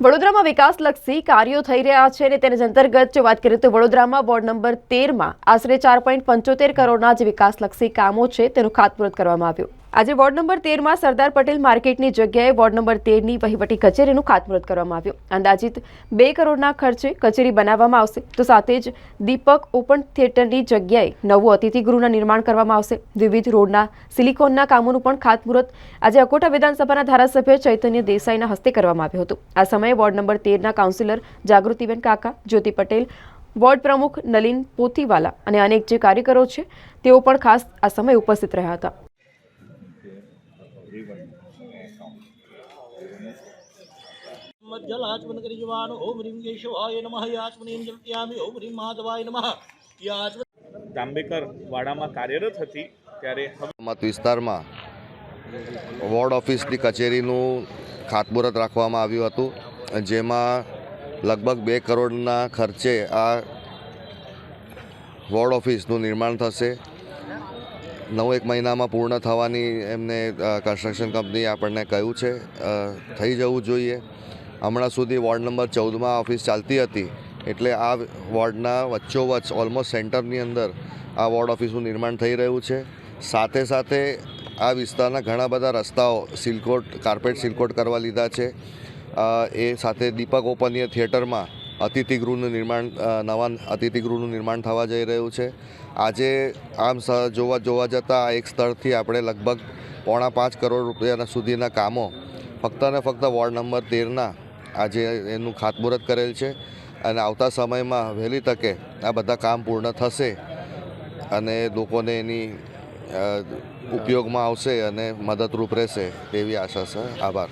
વડોદરામાં વિકાસલક્ષી કાર્યો થઈ રહ્યા છે અને તેના અંતર્ગત જો વાત કરીએ તો વડોદરામાં વોર્ડ નંબર તેરમાં આશરે ચાર પોઈન્ટ પંચોતેર કરોડના જે વિકાસલક્ષી કામો છે તેનું ખાતમુહૂર્ત કરવામાં આવ્યું. આજે વોર્ડ નંબર તેરમાં સરદાર પટેલ માર્કેટની જગ્યાએ વોર્ડ નંબર તેરની વહીવટી કચેરીનું ખાતમુહૂર્ત કરવામાં આવ્યું. અંદાજિત બે કરોડના ખર્ચે કચેરી બનાવવામાં આવશે. તો સાથે જ દીપક ઓપન થિયેટરની જગ્યાએ નવું અતિથિગૃહનું નિર્માણ કરવામાં આવશે. વિવિધ રોડના સિલિકોનના કામોનું પણ ખાતમુહૂર્ત આજે અકોટા વિધાનસભાના ધારાસભ્ય ચૈતન્ય દેસાઈના હસ્તે કરવામાં આવ્યું હતું. આ સમયે વોર્ડ નંબર તેરના કાઉન્સિલર જાગૃતિબેન કાકા, જ્યોતિ પટેલ, વોર્ડ પ્રમુખ નલિન પોથીવાલા અને અનેક જે કાર્યકરો છે, તેઓ પણ ખાસ આ સમયે ઉપસ્થિત રહ્યા હતા. માધવાય યાચમન જાંબેકર વાડામાં કાર્યરત હતી ત્યારે મત વિસ્તારમાં વોર્ડ ઓફિસની કચેરીનું ખાતમુહૂર્ત રાખવામાં આવ્યું હતું જેમાં લગભગ બે કરોડના ખર્ચે આ વોર્ડ ઓફિસનું નિર્માણ થશે. નવ એક મહિનામાં પૂર્ણ થવાની એમને કન્સ્ટ્રક્શન કંપનીએ આપણને કહ્યું છે. થઈ જવું જોઈએ. હમણાં સુધી વોર્ડ નંબર ચૌદમાં ઓફિસ ચાલતી હતી, એટલે આ વોર્ડના વચ્ચોવચ્ચ ઓલમોસ્ટ સેન્ટરની અંદર આ વોર્ડ ઓફિસનું નિર્માણ થઈ રહ્યું છે. સાથે સાથે આ વિસ્તારના ઘણા બધા રસ્તાઓ સિલકોટ કાર્પેટ સિલકોટ કરવા લીધા છે. એ સાથે દીપક ઓપનીય થિયેટરમાં અતિથિગૃહનું નિર્માણ નવા અતિથિગૃહનું નિર્માણ થવા જઈ રહ્યું છે. આજે આમ જોવા જોવા જતાં એક સ્થળથી આપણે લગભગ પોણા પાંચ કરોડ રૂપિયાના સુધીના કામો ફક્ત ને ફક્ત વોર્ડ નંબર તેરના આજે એનું ખાતમુહૂર્ત કરેલ છે અને આવતા સમયમાં વહેલી તકે આ બધા કામ પૂર્ણ થશે અને લોકોને એની ઉપયોગમાં આવશે અને મદદરૂપ રહેશે તેવી આશા છે. આભાર.